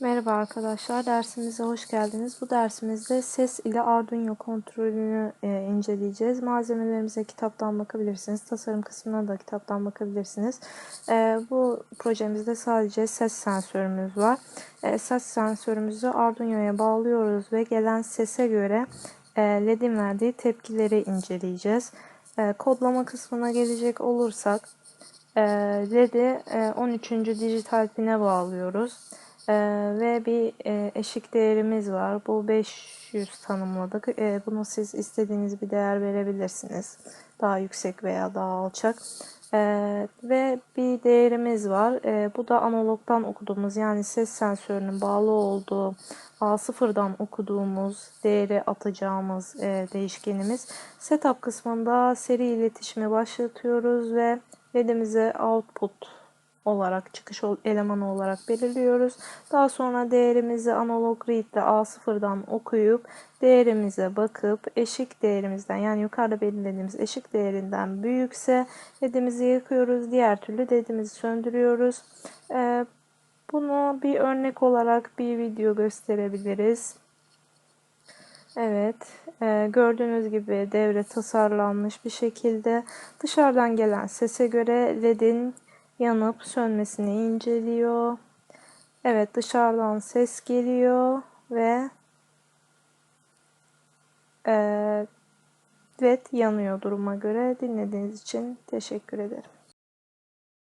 Merhaba arkadaşlar, dersimize hoş geldiniz. Bu dersimizde ses ile Arduino kontrolünü e, inceleyeceğiz. Malzemelerimize kitaptan bakabilirsiniz. Tasarım kısmına da kitaptan bakabilirsiniz. E, bu projemizde sadece ses sensörümüz var. E, ses sensörümüzü Arduino'ya bağlıyoruz ve gelen sese göre e, LED'in verdiği tepkileri inceleyeceğiz. Kodlama kısmına gelecek olursak LED'i e, 13. dijital pine bağlıyoruz. Ee, ve bir e, eşik değerimiz var. Bu 500 tanımladık. Ee, bunu siz istediğiniz bir değer verebilirsiniz. Daha yüksek veya daha alçak. Ee, ve bir değerimiz var. Ee, bu da analogdan okuduğumuz yani ses sensörünün bağlı olduğu A0'dan okuduğumuz değeri atacağımız e, değişkenimiz. Setup kısmında seri iletişimi başlatıyoruz ve LED'imize output olarak çıkış elemanı olarak belirliyoruz. Daha sonra değerimizi analog read ile A0'dan okuyup değerimize bakıp eşik değerimizden yani yukarıda belirlediğimiz eşik değerinden büyükse ledimizi yakıyoruz. Diğer türlü ledimizi söndürüyoruz. Ee, bunu bir örnek olarak bir video gösterebiliriz. Evet, e, gördüğünüz gibi devre tasarlanmış bir şekilde dışarıdan gelen sese göre ledin yanıp sönmesini inceliyor. Evet dışarıdan ses geliyor ve e, led yanıyor duruma göre. Dinlediğiniz için teşekkür ederim.